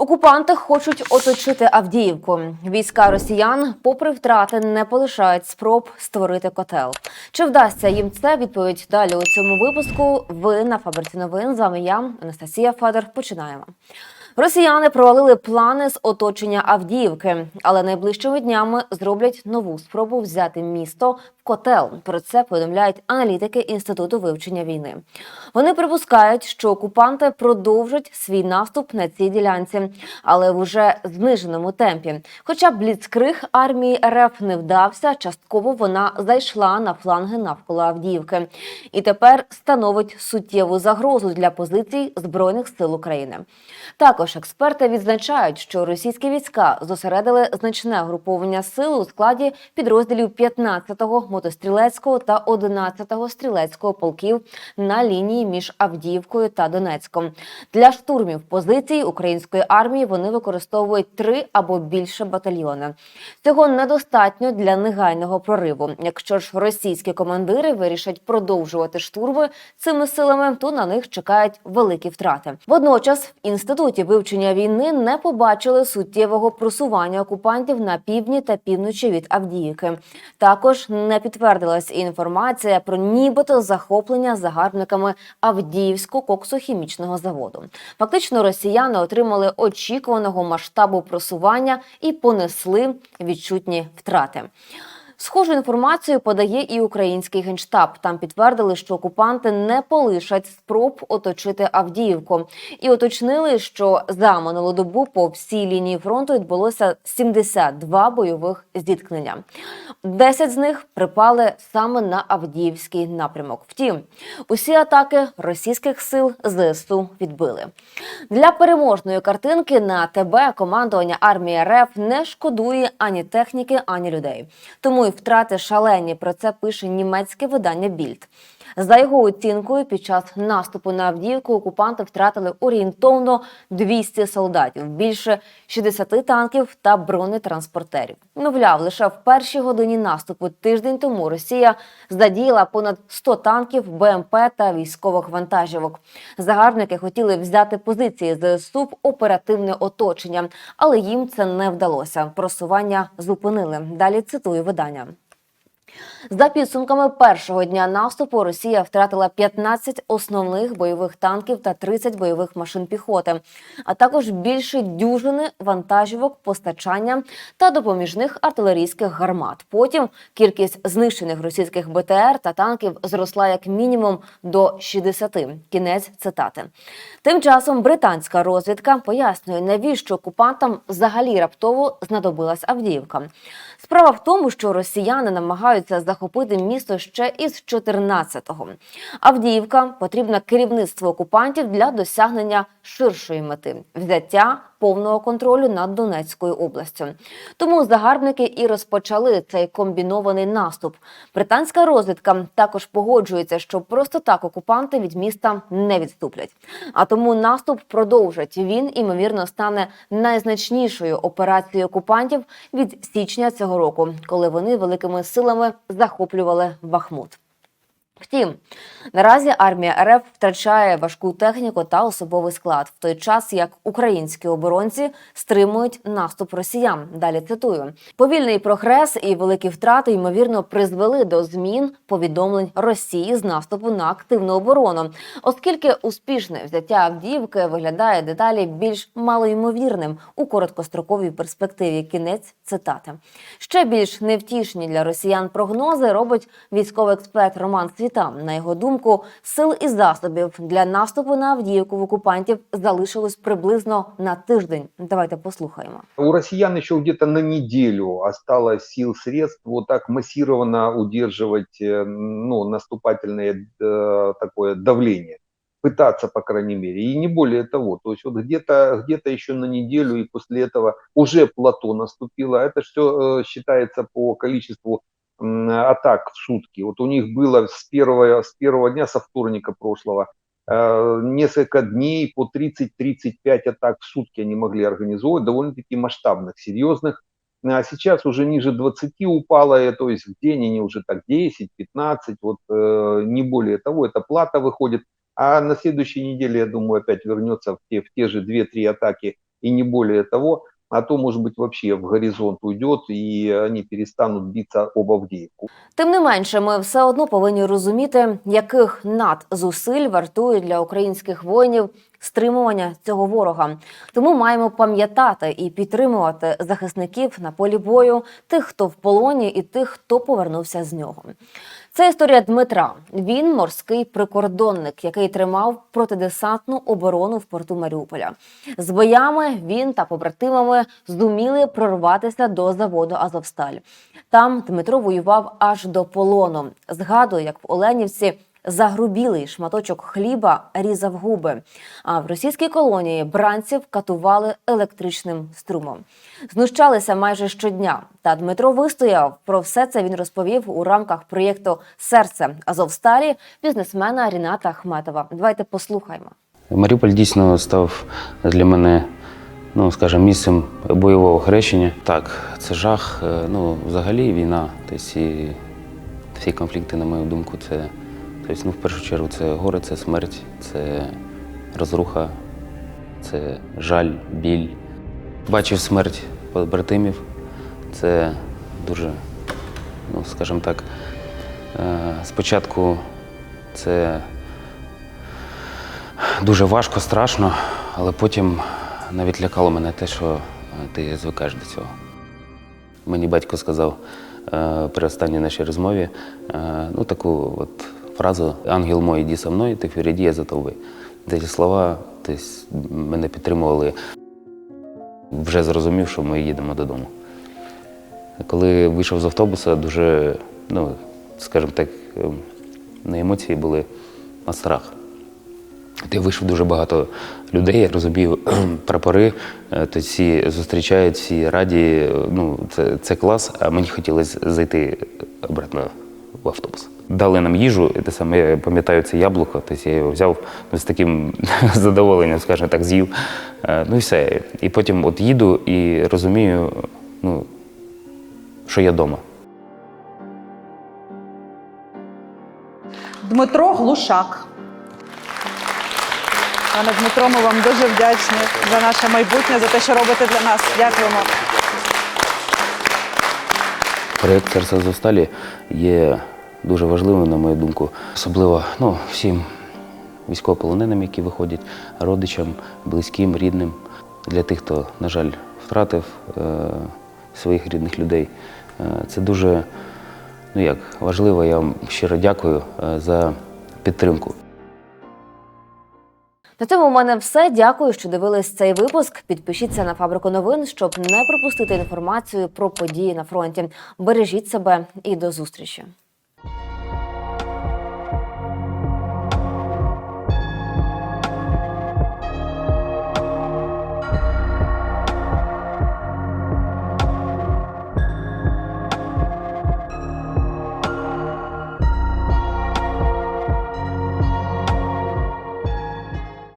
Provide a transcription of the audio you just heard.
Окупанти хочуть оточити Авдіївку. Війська росіян, попри втрати, не полишають спроб створити котел. Чи вдасться їм це? Відповідь далі у цьому випуску. Ви на фабриці новин. З вами я, Анастасія Федор. Починаємо. Росіяни провалили плани з оточення Авдіївки, але найближчими днями зроблять нову спробу взяти місто в котел. Про це повідомляють аналітики інституту вивчення війни. Вони припускають, що окупанти продовжать свій наступ на цій ділянці, але в уже зниженому темпі. Хоча бліцкриг армії РФ не вдався, частково вона зайшла на фланги навколо Авдіївки і тепер становить суттєву загрозу для позицій збройних сил України. Також експерти відзначають, що російські війська зосередили значне груповання сил у складі підрозділів 15-го мотострілецького та 11-го стрілецького полків на лінії між Авдіївкою та Донецьком. Для штурмів позицій української армії вони використовують три або більше батальйони. Цього недостатньо для негайного прориву. Якщо ж російські командири вирішать продовжувати штурми цими силами, то на них чекають великі втрати. Водночас в інституті вивчення війни не побачили суттєвого просування окупантів на півдні та півночі від Авдіївки. Також не підтвердилась інформація про нібито захоплення загарбниками Авдіївського коксохімічного заводу. Фактично, росіяни отримали очікуваного масштабу просування і понесли відчутні втрати. Схожу інформацію подає і український генштаб. Там підтвердили, що окупанти не полишать спроб оточити Авдіївку, і уточнили, що за минулу добу по всій лінії фронту відбулося 72 бойових зіткнення. 10 з них припали саме на Авдіївський напрямок. Втім, усі атаки російських сил ЗСУ відбили. Для переможної картинки на ТБ командування армії РФ не шкодує ані техніки, ані людей. Тому втрати шалені. Про це пише німецьке видання Більд. За його оцінкою, під час наступу на Авдіївку окупанти втратили орієнтовно 200 солдатів, більше 60 танків та бронетранспортерів. Мовляв, лише в першій годині наступу тиждень тому Росія задіяла понад 100 танків, БМП та військових вантажівок. Загарбники хотіли взяти позиції ЗСУ в оперативне оточення, але їм це не вдалося. Просування зупинили. Далі цитую видання. За підсумками першого дня наступу Росія втратила 15 основних бойових танків та 30 бойових машин піхоти, а також більше дюжини вантажівок постачання та допоміжних артилерійських гармат. Потім кількість знищених російських БТР та танків зросла як мінімум до 60. Кінець цитати. Тим часом британська розвідка пояснює, навіщо окупантам взагалі раптово знадобилась Авдіївка. Справа в тому, що росіяни намагаються захопити місто ще із 14-го. Авдіївка потрібна керівництво окупантів для досягнення ширшої мети взяття повного контролю над Донецькою областю. Тому загарбники і розпочали цей комбінований наступ. Британська розвідка також погоджується, що просто так окупанти від міста не відступлять. А тому наступ продовжать. Він імовірно стане найзначнішою операцією окупантів від січня цього року, коли вони великими силами захоплювали Бахмут. Втім, наразі армія РФ втрачає важку техніку та особовий склад, в той час як українські оборонці стримують наступ росіян. Далі цитую: повільний прогрес і великі втрати ймовірно призвели до змін повідомлень Росії з наступу на активну оборону, оскільки успішне взяття Авдіївки виглядає деталі більш малоймовірним у короткостроковій перспективі. Кінець цитати. Ще більш невтішні для росіян прогнози робить військовий експерт Роман Світа. На його думку, сил і засобів для наступу на Авдіївку в окупантів залишилось приблизно на тиждень. Давайте послухаємо. У россиян еще где-то на неделю осталось сил, средств вот так массированно удерживать э, ну, наступательное э, такое давление. Пытаться, по крайней мере, и не более того. То есть вот где-то где еще на неделю, и после этого уже плато наступило. Это все э, считается по количеству м, атак в сутки. Вот у них было с первого, с первого дня, со вторника прошлого, э, несколько дней по 30-35 атак в сутки они могли организовывать, довольно-таки масштабных, серьезных. А сейчас уже ниже 20 упало, то есть в день они уже так 10-15, вот э, не более того, эта плата выходит. А на следующей неделе, я думаю, опять вернется в те, в те же 2-3 атаки и не более того, а то, может быть, вообще в горизонт уйдет, и они перестанут биться об Авдеевку. Тим не менше, ми все одно повинні розуміти, яких надзусиль вартує для українських воїнів стримування цього ворога. Тому маємо пам'ятати і підтримувати захисників на полі бою, тих, хто в полоні, і тих, хто повернувся з нього. Це історія Дмитра. Він морський прикордонник, який тримав протидесантну оборону в порту Маріуполя. З боями він та побратимами зуміли прорватися до заводу Азовсталь. Там Дмитро воював аж до полону. Згадує, як в Оленівці загрубілий шматочок хліба різав губи. А в російській колонії бранців катували електричним струмом. Знущалися майже щодня. Та Дмитро вистояв. Про все це він розповів у рамках проєкту Серце Азовсталі бізнесмена Ріната Ахметова. Давайте послухаємо. Маріуполь дійсно став для мене, ну скажімо, місцем бойового хрещення. Так, це жах. е, Ну, взагалі війна. Тобто всі конфлікти, на мою думку, це тобто, ну, в першу чергу це горе, це смерть, це розруха, це жаль, біль. Бачив смерть побратимів. Це дуже, ну, скажімо так, е, спочатку це Дуже важко, страшно, але потім навіть лякало мене те, що е, ти звикаєш до цього. Мені батько сказав е, при останній нашій розмові ну, таку от фразу Ангел мой, іди со мною, ти впереді, я за тобою. Ці слова тобто, мене підтримували. Вже зрозумів, що ми їдемо додому. Коли вийшов з автобуса, дуже, ну, скажімо так, не емоції були, а страх. Де вийшов дуже багато людей, я розумію, прапори, е, то всі зустрічають, всі раді. е, Ну, це, це клас, а мені хотілося зайти обратно в автобус. Дали нам їжу, і те саме я пам'ятаю це яблуко, тобто я його взяв ну, з таким задоволенням, скажімо так, з'їв. Е, Ну і все. І потім от їду і розумію, ну, що я вдома. Дмитро Глушак. Пане Дмитро, ми вам дуже вдячні за наше майбутнє, за те, що робите для нас. Дякуємо. Проєкт «Серце Азовсталі» є дуже важливим, на мою думку, особливо ну, всім військовополоненим, які виходять, родичам, близьким, рідним, для тих, хто, на жаль, втратив е, своїх рідних людей. Е, це дуже ну, як, важливо. Я вам щиро дякую е, за підтримку. На цьому у мене все. Дякую, що дивились цей випуск. Підпишіться на фабрику новин, щоб не пропустити інформацію про події на фронті. Бережіть себе і до зустрічі.